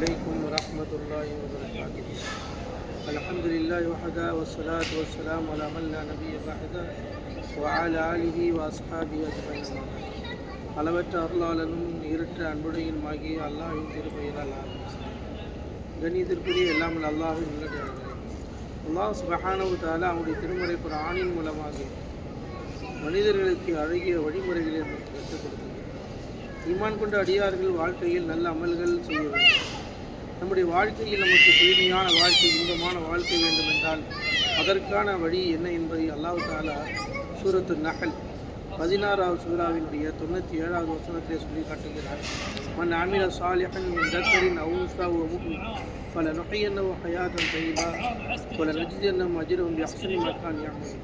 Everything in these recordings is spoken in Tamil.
عليكم ورحمة الله وبركاته الحمد لله وحده والصلاة والسلام على من لا نبي بعده وعلى آله وأصحابه أجمعين அளவற்ற அருளாளனும் இருட்ட அன்புடையுமாகிய அல்லாஹின் திருப்பெயரால் ஆரம்பிச்சேன் கணிதத்திற்குரிய எல்லாமல் அல்லாஹின் நல்லடியார்களே அல்லாஹ் சுபஹானவு தாலா அவனுடைய திருமுறை குரானின் மூலமாக மனிதர்களுக்கு அழகிய வழிமுறைகளை நமக்கு கற்றுக் கொடுத்தது ஈமான் கொண்ட அடியார்கள் வாழ்க்கையில் நல்ல அமல்கள் செய்ய வேண்டும் நம்முடைய வாழ்க்கையில் நமக்கு தூய்மையான வாழ்க்கை இன்பமான வாழ்க்கை வேண்டும் என்றால் அதற்கான வழி என்ன என்பதை அல்லாஹு தாலா சூரத்து நகல் பதினாறாவது சூறாவினுடைய தொண்ணூற்றி ஏழாவது வசனத்தை சொல்லி காட்டுகிறார். மன் அமில சாலிஹன் என் தக்கரின் அவுன்சா ஓ பல நுகையன்னவோ ஹயாதன் தைபா பல நஜிதன்னம் அஜிரும் அக்சனி மக்கான் யாமல்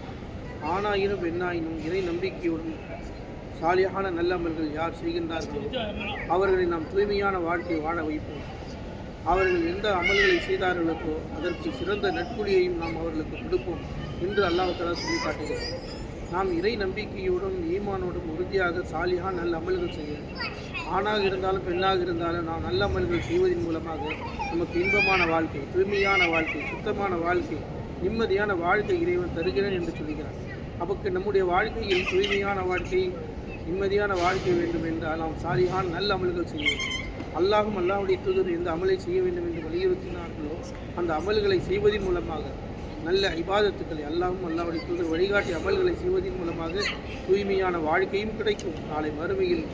ஆணாயினும் பெண்ணாயினும் இறை நம்பிக்கையுடன் சாலியான நல்லமல்கள் யார் செய்கின்றார்களோ அவர்களை நாம் தூய்மையான வாழ்க்கை வாழ வைப்போம். அவர்கள் எந்த அமல்களை செய்தார்களுக்கோ அதற்கு சிறந்த நட்புலியையும் நாம் அவர்களுக்கு கொடுப்போம் என்று அல்லாஹ் சொல்லி காட்டுகிறோம் நாம் இறை நம்பிக்கையோடும் ஈமானோடும் உறுதியாக சாலியாக நல்ல அமல்கள் செய்ய ஆணாக இருந்தாலும் பெண்ணாக இருந்தாலும் நாம் நல்ல அமல்கள் செய்வதன் மூலமாக நமக்கு இன்பமான வாழ்க்கை தூய்மையான வாழ்க்கை சுத்தமான வாழ்க்கை நிம்மதியான வாழ்க்கை இறைவன் தருகிறேன் என்று சொல்கிறார். அப்போக்கு நம்முடைய வாழ்க்கையில் தூய்மையான வாழ்க்கை நிம்மதியான வாழ்க்கை வேண்டும் என்றால் நாம் சாலிகான் நல்ல அமல்கள் செய்ய வேண்டும். அல்லாஹும் அல்லாஹுடைய தூதர் எந்த அமலை செய்ய வேண்டும் என்று வலியுறுத்தினார்களோ அந்த அமல்களை செய்வதன் மூலமாக நல்ல இபாதத்துக்களை அல்லாஹும் அல்லாஹுடைய தூதர் வழிகாட்டி அமல்களை செய்வதன் மூலமாக தூய்மையான வாழ்க்கையும் கிடைக்கும். நாளை மறுமையில்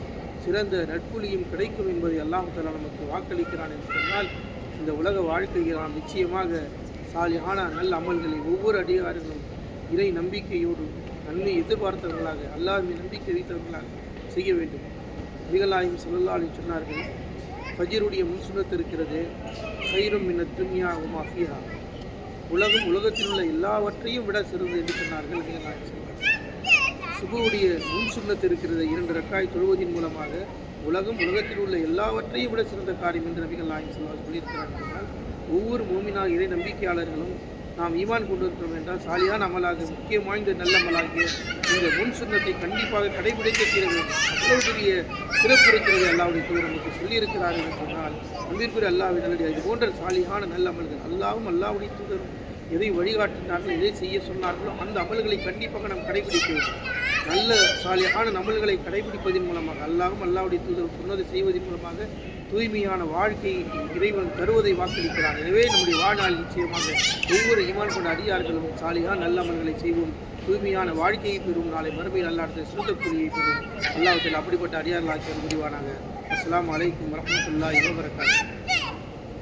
சிறந்த நட்புலியும் கிடைக்கும் என்பதை அல்லாஹ் தலா நமக்கு வாக்களிக்கிறான் என்று சொன்னால் இந்த உலக வாழ்க்கையில் நாம் நிச்சயமாக சாலியான நல்ல அமல்களை ஒவ்வொரு அடியார்களும் இறை நம்பிக்கையோடு நன்மை எதிர்பார்த்தவர்களாக அல்லாஹ்மை நம்பிக்கை வைத்தவர்களாக செய்ய வேண்டும். நிகழாயும் சொல்லலாளி சொன்னார்கள் ஃபஜீருடைய முன்சுனத்து இருக்கிறது. கயிறும் மின்ன துன்யா உமாஃபியா உலகம் உலகத்தில் உள்ள எல்லாவற்றையும் விட சிறந்தது என்று சொன்னார்கள் நிகழாயும் சொன்னார்கள் சுபுவுடைய முன் சுண்ணத்து இருக்கிறது. இரண்டு ரக்காய் தொழுவதின் மூலமாக உலகம் உலகத்தில் உள்ள எல்லாவற்றையும் விட சிறந்த காரியம் என்று நபிகள் நாயகம் சொல்வார் சொல்லியிருக்கிறார் என்றால் ஒவ்வொரு மூமினாக இறை நம்பிக்கையாளர்களும் நாம் ஈமான் கொண்டிருக்கிறோம் என்றால் சாலியான அமலாக முக்கியம் வாய்ந்த நல்ல அமலாகிய இந்த முன் சுண்ணத்தை கண்டிப்பாக கடைபிடிக்க தீர அவ்வளவு பெரிய சிறப்பு இருக்கிறது அல்லாவுடைய தூதர் நமக்கு சொல்லியிருக்கிறார்கள் என்று சொன்னால் அன்பிற்குரிய அல்லாவின் நல்லடி இது போன்ற சாலியான நல்ல அமல்கள் அல்லாவும் அல்லாவுடைய தூதரும் எதை வழிகாட்டினார்கள் எதை செய்ய சொன்னார்களோ அந்த அமல்களை கண்டிப்பாக நாம் கடைபிடிக்க வேண்டும் நல்ல சாலியான அமல்களை கடைபிடிப்பதன் மூலமாக அல்லாவும் அல்லாவுடைய தூதர் சொன்னதை செய்வதன் மூலமாக தூய்மையான வாழ்க்கையை இறைவன் தருவதை வாக்களிக்கிறார் எனவே நம்முடைய வாழ்நாள் நிச்சயமாக ஒவ்வொரு இமான் கொண்ட அடியார்களும் சாலியான நல்ல அமல்களை செய்வோம். தூய்மையான வாழ்க்கையை பெறும் நாளை மறுமையில் அல்லாடத்தை சிறந்த கூலியை பெறும் அல்லாஹத்தில் அப்படிப்பட்ட அடியார்களாக்கிய முடிவானாங்க அஸ்ஸலாமு அலைக்கும் வரமத்துல்லாஹி வபரகாத்துஹு